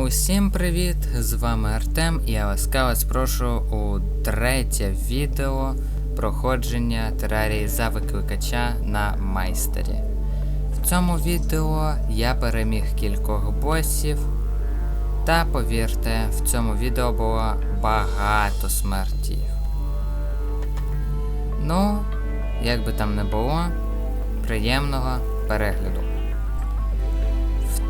Усім привіт! З вами Артем і я ласкаво спрошу у третє відео проходження терарії за викликача на майстері. В цьому відео я переміг кількох босів. Та повірте, в цьому відео було багато смертів. Ну, як би там не було, приємного перегляду.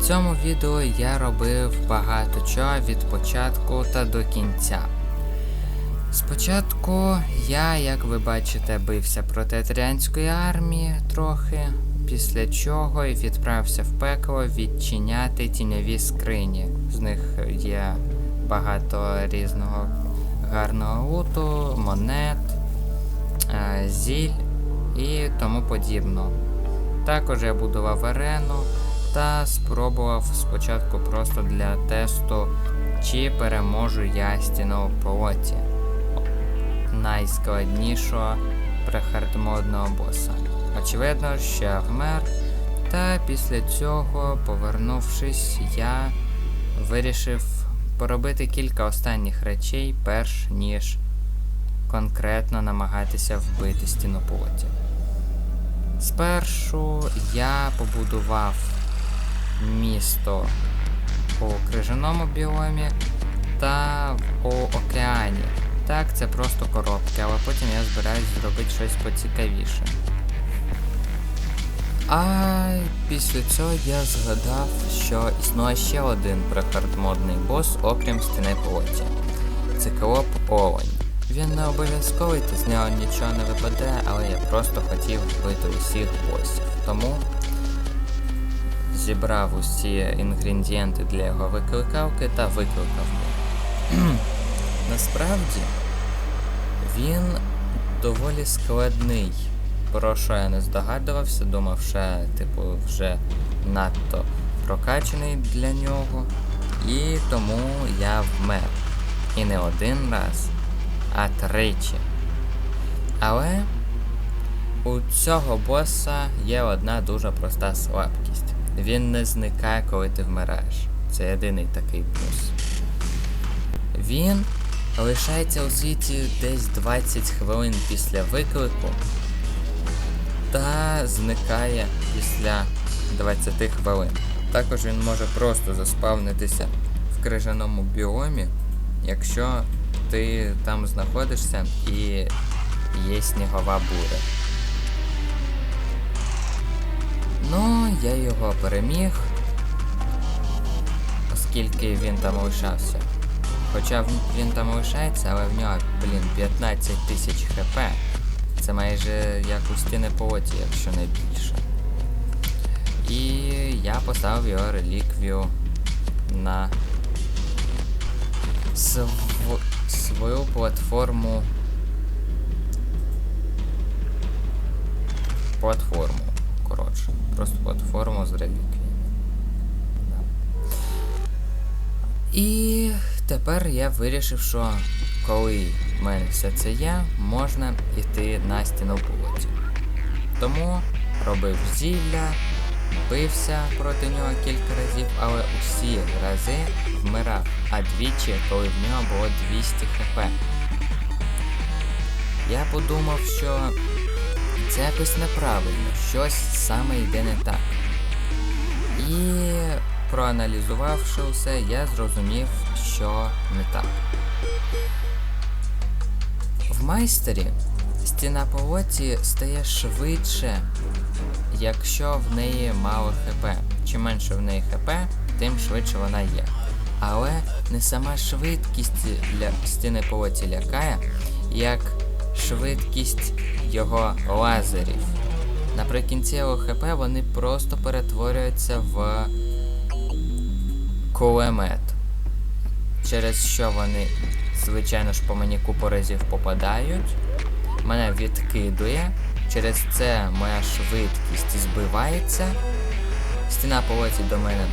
В цьому відео я робив багато чого від початку та до кінця. Спочатку я, як ви бачите, бився проти Атріанської армії трохи, після чого відправився в пекло відчиняти тіньові скрині. З них є багато різного гарного луту, монет, е, зіль і тому подібно. Також я будував арену та спробував спочатку просто для тесту, чи переможу я стіну в полоті найскладнішого прехардмодного боса. Очевидно, що я вмер, та після цього, повернувшись, я вирішив поробити кілька останніх речей, перш ніж конкретно намагатися вбити стіну полоті. Спершу я побудував місто у крижаному біомі та у океані. Так, це просто коробки, але потім я збираюсь зробити щось поцікавіше. А після цього я згадав, що існує ще один прехардмодний бос, окрім стіни плоті. Циклоп Олень. Він не обов'язковий, та з нього нічого не випаде, але я просто хотів вбити усіх босів. Тому зібрав усі інгредієнти для його викликавки та викликав його. Насправді він доволі складний. Про що я не здогадувався, думав, що типу вже надто прокачаний для нього. І тому я вмер. І не один раз, а тричі. Але у цього боса є одна дуже проста слабкість. Він не зникає, коли ти вмираєш. Це єдиний такий плюс. Він лишається у світі десь 20 хвилин після виклику та зникає після 20 хвилин. Також він може просто заспавнитися в крижаному біомі, якщо ти там знаходишся і є снігова буря. Ну, я його переміг, оскільки він там лишався. Хоча він там лишається, але в нього, блін, 15 тисяч хп. Це майже як у стіни полоті, якщо не більше. І я поставив його реліквію на св... свою платформу. Платформу. Коротше. Просто платформу з реліквіями. Да. І тепер я вирішив, що коли в мене все це є, можна йти на стіну полоті. Тому робив зілля, бився проти нього кілька разів, але усі рази вмирав, а двічі, коли в нього було 200 хп. Я подумав, що це якось неправильно, щось саме йде не так. І проаналізувавши все, я зрозумів, що не так. В майстері стіна полоті стає швидше, якщо в неї мало ХП. Чим менше в неї ХП, тим швидше вона є. Але не сама швидкість для стіни полоті лякає, як швидкість його лазерів. Наприкінці його ХП вони просто перетворюються в кулемет. Через що вони, звичайно ж, по мені купу разів попадають. Мене відкидує. Через це моя швидкість збивається. Стіна полоті до мене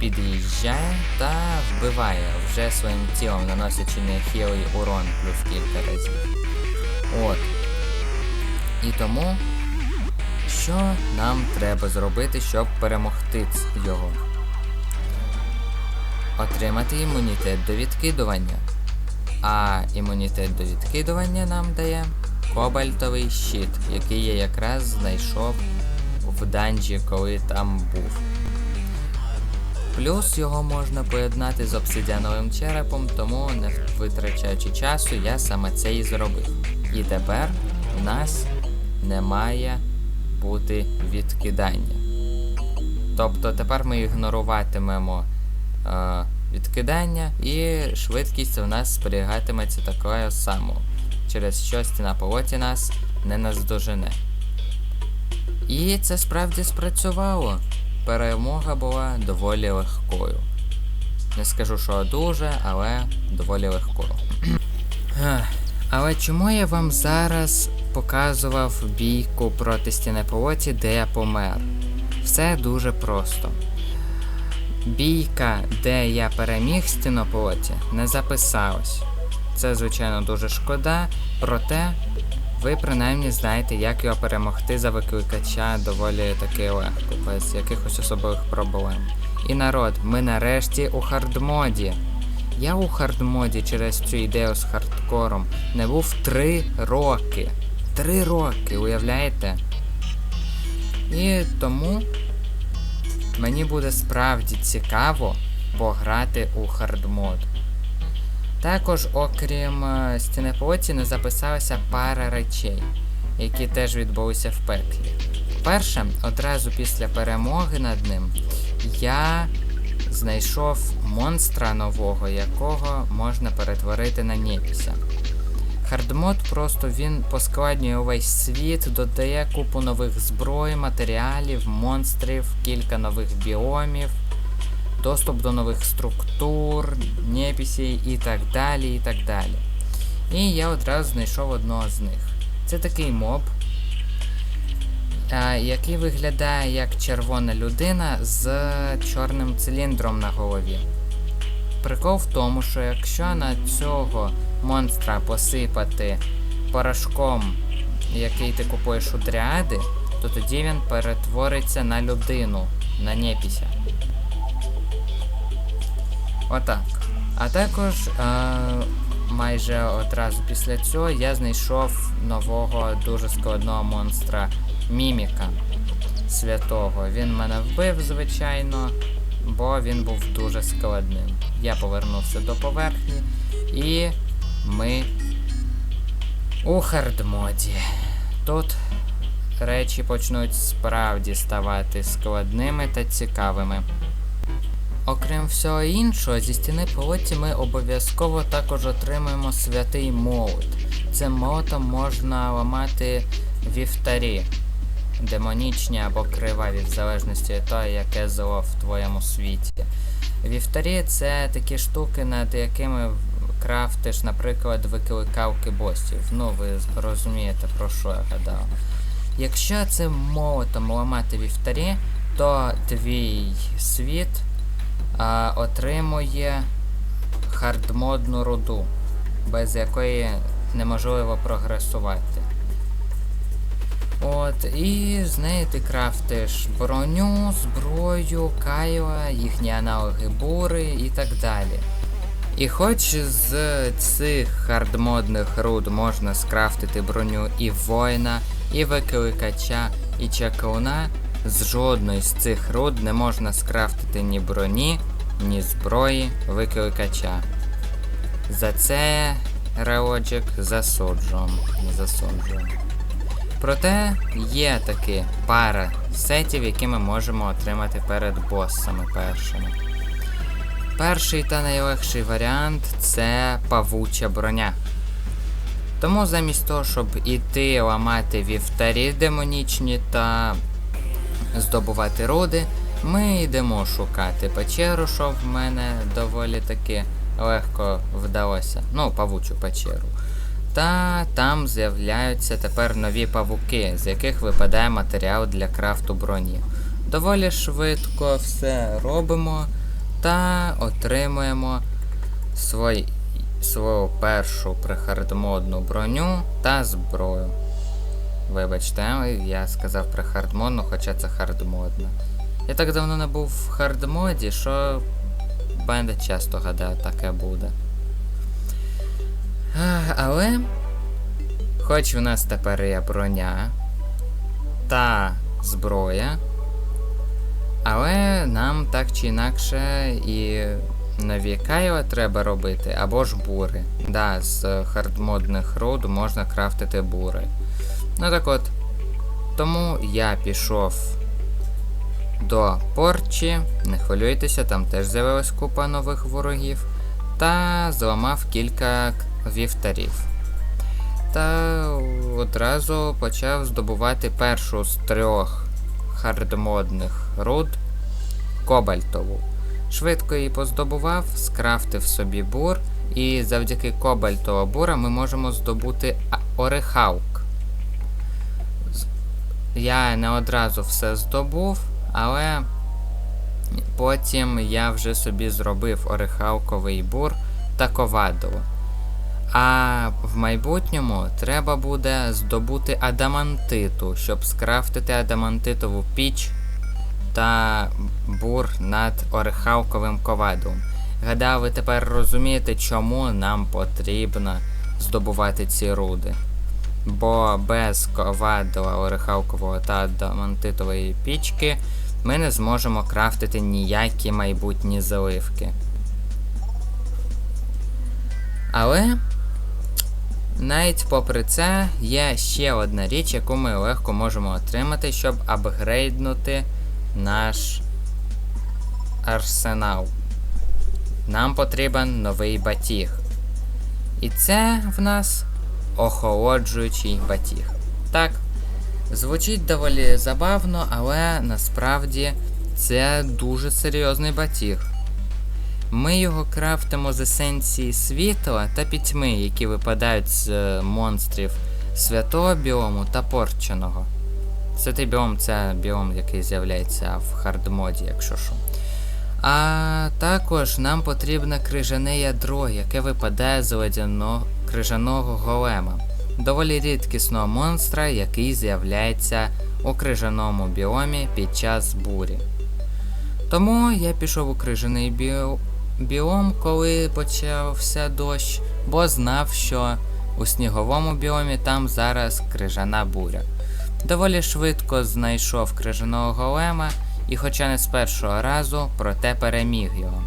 під'їжджає та вбиває вже своїм тілом, наносячи нехилий урон плюс кілька разів. От. І тому, що нам треба зробити, щоб перемогти його? отримати імунітет до відкидування. А імунітет до відкидування нам дає кобальтовий щит, який я якраз знайшов в данжі, коли там був. Плюс його можна поєднати з обсидіановим черепом, тому не витрачаючи часу, я саме це і зробив. І тепер у нас не має бути відкидання. Тобто тепер ми ігноруватимемо е, відкидання, і швидкість у нас зберігатиметься такою самою, через що стіна полоті нас не наздожене. І це справді спрацювало. Перемога була доволі легкою. Не скажу, що дуже, але доволі легкою. Але чому я вам зараз показував бійку проти стінеполоті, де я помер? Все дуже просто. Бійка, де я переміг стінополоті, не записалась. Це, звичайно, дуже шкода, проте ви принаймні знаєте, як його перемогти за викликача доволі таки легко, без якихось особливих проблем. І народ, ми нарешті у хардмоді. Я у хардмоді через цю ідею з хардкором не був три роки. Три роки, уявляєте? І тому мені буде справді цікаво пограти у хардмод. Також, окрім е, стіни не записалася пара речей, які теж відбулися в пеклі. Перше, одразу після перемоги над ним, я знайшов монстра нового, якого можна перетворити на Нєпіса. Хардмод просто він поскладнює увесь світ, додає купу нових зброй, матеріалів, монстрів, кілька нових біомів, доступ до нових структур, непісей і так далі. і так далі. І я одразу знайшов одного з них. Це такий моб, який виглядає як червона людина з чорним циліндром на голові. Прикол в тому, що якщо на цього монстра посипати порошком, який ти купуєш у дріади, то тоді він перетвориться на людину, на непіся. Отак. А також е, майже одразу після цього я знайшов нового дуже складного монстра Міміка святого. Він мене вбив, звичайно, бо він був дуже складним. Я повернувся до поверхні і ми у хардмоді. Тут речі почнуть справді ставати складними та цікавими. Окрім всього іншого, зі стіни полоті ми обов'язково також отримуємо святий молот. Цим молотом можна ламати вівтарі, демонічні або криваві, в залежності від того, яке зло в твоєму світі. Вівтарі це такі штуки, над якими крафтиш, наприклад, викликавки босів. Ну, ви розумієте, про що я гадав. Якщо цим молотом ламати вівтарі, то твій світ а, отримує хардмодну руду, без якої неможливо прогресувати. От, і з неї ти крафтиш броню, зброю, кайла, їхні аналоги бури і так далі. І хоч з цих хардмодних руд можна скрафтити броню і воїна, і викликача, і чаклуна, з жодної з цих руд не можна скрафтити ні броні, ні зброї викликача. За це Реоджик засуджуємо. засуджуємо. Проте є таки пара сетів, які ми можемо отримати перед босами першими. Перший та найлегший варіант це павуча броня. Тому замість того, щоб іти ламати вівтарі демонічні та здобувати руди, ми йдемо шукати печеру, що в мене доволі таки легко вдалося. Ну, павучу печеру. Та там з'являються тепер нові павуки, з яких випадає матеріал для крафту броні. Доволі швидко все робимо та отримуємо свой, свою першу прихардмодну броню та зброю. Вибачте, я сказав прихардмодну, хоча це хардмодна. Я так давно не був в хардмоді, що нападе, часто гадаю, таке буде. Але, хоч в нас тепер є броня та зброя, але нам так чи інакше і нові кайла треба робити, або ж бури. Да, з хардмодних руд можна крафтити бури. Ну так от, тому я пішов до порчі, не хвилюйтеся, там теж з'явилась купа нових ворогів, та зламав кілька вівтарів. Та одразу почав здобувати першу з трьох хардмодних руд кобальтову. Швидко її поздобував, скрафтив собі бур, і завдяки кобальтова бура ми можемо здобути орехаук. Я не одразу все здобув, але потім я вже собі зробив орехауковий бур та ковадову. А в майбутньому треба буде здобути адамантиту, щоб скрафтити адамантитову піч та бур над орехавковим ковадом. Гадаю, ви тепер розумієте, чому нам потрібно здобувати ці руди. Бо без ковадова, орехавкового та адамантитової пічки ми не зможемо крафтити ніякі майбутні заливки. Але навіть попри це є ще одна річ, яку ми легко можемо отримати, щоб апгрейднути наш арсенал. Нам потрібен новий батіг. І це в нас охолоджуючий батіг. Так, звучить доволі забавно, але насправді це дуже серйозний батіг. Ми його крафтимо з есенції світла та пітьми, які випадають з е, монстрів святого біому та порченого. Святий біом це біом, який з'являється в хардмоді, якщо що. А також нам потрібне крижане ядро, яке випадає з ледяного крижаного голема. Доволі рідкісного монстра, який з'являється у крижаному біомі під час бурі. Тому я пішов у крижаний біо... біом, коли почався дощ, бо знав, що у сніговому біомі там зараз крижана буря. Доволі швидко знайшов крижаного голема і, хоча не з першого разу, проте переміг його.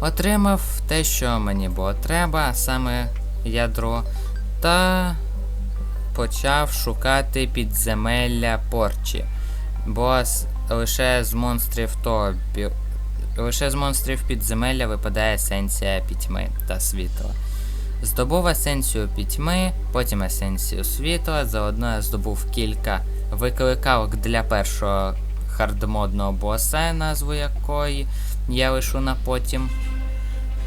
Отримав те, що мені було треба, саме ядро, та почав шукати підземелля порчі. Бо лише з монстрів того. Лише з монстрів підземелля випадає есенція пітьми та світла. Здобув есенцію пітьми, потім есенцію світла, заодно я здобув кілька викликалок для першого хардмодного боса, назву якої я лишу на потім.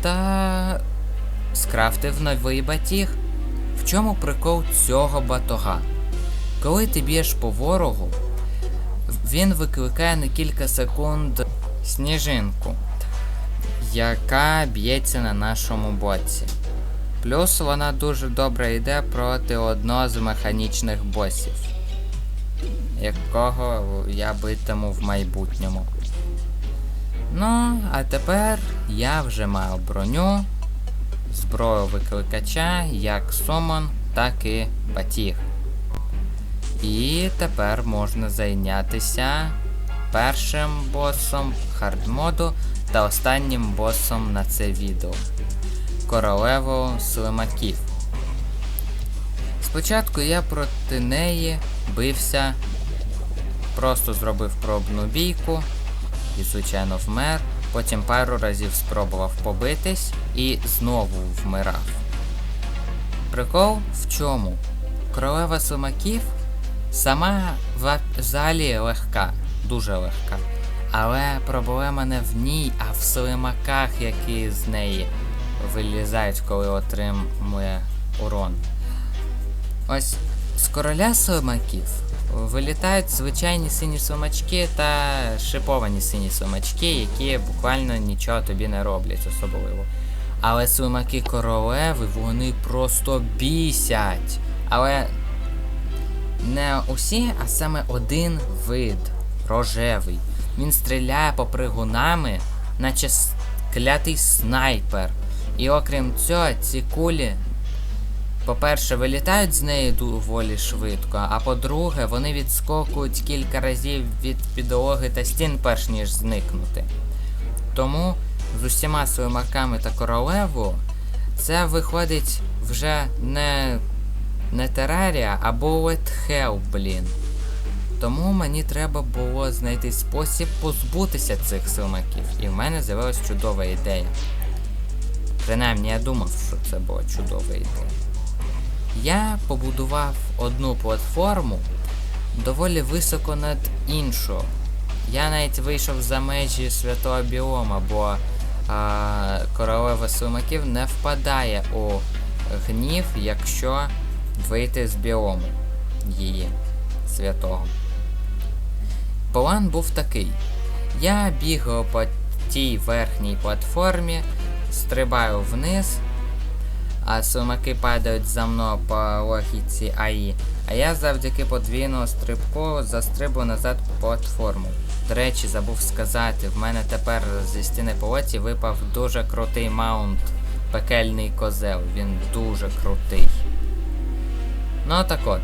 Та скрафтив новий батіг. В чому прикол цього батога? Коли ти б'єш по ворогу, він викликає на кілька секунд сніжинку, яка б'ється на нашому боці. Плюс вона дуже добре йде проти одного з механічних босів, якого я битиму в майбутньому. Ну, а тепер я вже маю броню, зброю викликача, як сумон, так і батіг. І тепер можна зайнятися першим босом хардмоду та останнім босом на це відео королеву слимаків. Спочатку я проти неї бився, просто зробив пробну бійку і, звичайно, вмер. Потім пару разів спробував побитись і знову вмирав. Прикол в чому? Королева слимаків сама в залі легка, дуже легка. Але проблема не в ній, а в слимаках, які з неї вилізають, коли отримує урон. Ось з короля слимаків вилітають звичайні сині слимачки та шиповані сині слимачки, які буквально нічого тобі не роблять особливо. Але слимаки королеви вони просто бісять. Але не усі, а саме один вид рожевий. Він стріляє по пригунами наче клятий снайпер. І окрім цього, ці кулі, по-перше, вилітають з неї доволі швидко, а по-друге, вони відскокують кілька разів від підлоги та стін, перш ніж зникнути. Тому з усіма своїми слимаками та королеву це виходить вже не, не терарія, а Bullet Hell, блін. Тому мені треба було знайти спосіб позбутися цих слимаків, і в мене з'явилась чудова ідея. Принаймні, я думав, що це була чудова ідея. Я побудував одну платформу доволі високо над іншою. Я навіть вийшов за межі святого біома, бо а, королева слимаків не впадає у гнів, якщо вийти з біому її святого. План був такий. Я бігаю по тій верхній платформі, стрибаю вниз, а сумаки падають за мною по логіці АІ, а я завдяки подвійному стрибку застрибую назад платформу. До речі, забув сказати, в мене тепер зі стіни полоті випав дуже крутий маунт пекельний козел. Він дуже крутий. Ну так от.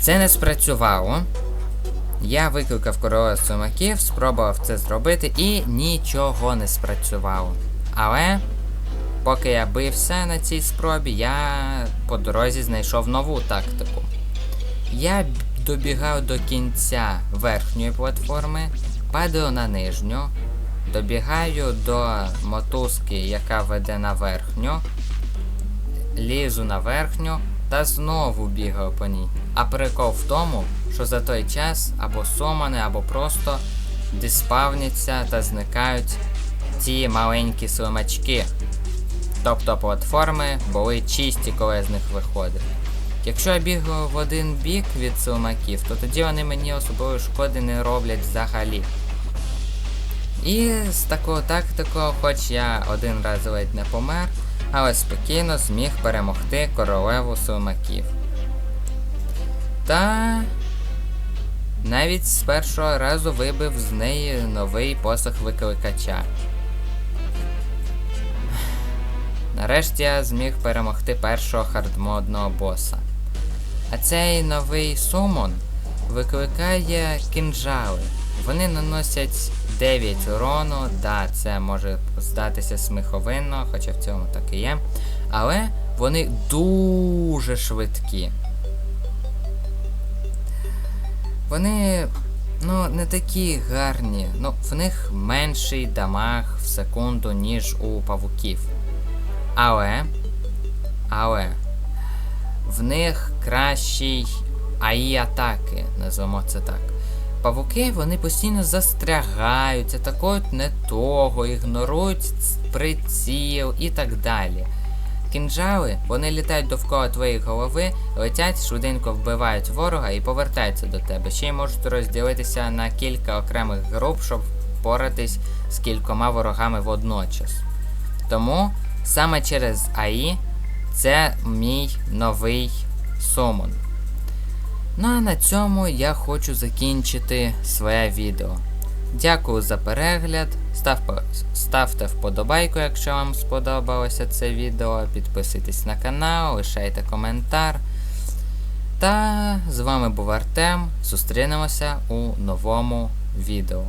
Це не спрацювало. Я викликав короля сумаків, спробував це зробити і нічого не спрацювало. Але поки я бився на цій спробі, я по дорозі знайшов нову тактику. Я добігав до кінця верхньої платформи, падаю на нижню, добігаю до мотузки, яка веде на верхню, лізу на верхню та знову бігаю по ній. А прикол в тому, що за той час або сумани, або просто диспавняться та зникають ті маленькі слимачки. Тобто платформи були чисті, коли я з них виходив. Якщо я бігаю в один бік від слимаків, то тоді вони мені особливої шкоди не роблять взагалі. І з такою тактикою, хоч я один раз ледь не помер, але спокійно зміг перемогти королеву слимаків. Та навіть з першого разу вибив з неї новий посох викликача. Нарешті я зміг перемогти першого хардмодного боса. А цей новий сумон викликає кінжали. Вони наносять 9 урону, да, це може здатися сміховинно, хоча в цьому так і є. Але вони дуже швидкі. Вони, ну, не такі гарні. Ну, в них менший дамаг в секунду, ніж у павуків. Але. Але. В них кращий АІ атаки, назвемо це так. Павуки вони постійно застрягають, атакують не того, ігнорують приціл і так далі. Кінжали, вони літають довкола твоєї голови, летять, швиденько вбивають ворога і повертаються до тебе. Ще й можуть розділитися на кілька окремих груп, щоб впоратись з кількома ворогами водночас. Тому саме через АІ це мій новий сумон. Ну а на цьому я хочу закінчити своє відео. Дякую за перегляд. Став, ставте вподобайку, якщо вам сподобалося це відео. Підписуйтесь на канал, лишайте коментар. Та з вами був Артем. Зустрінемося у новому відео.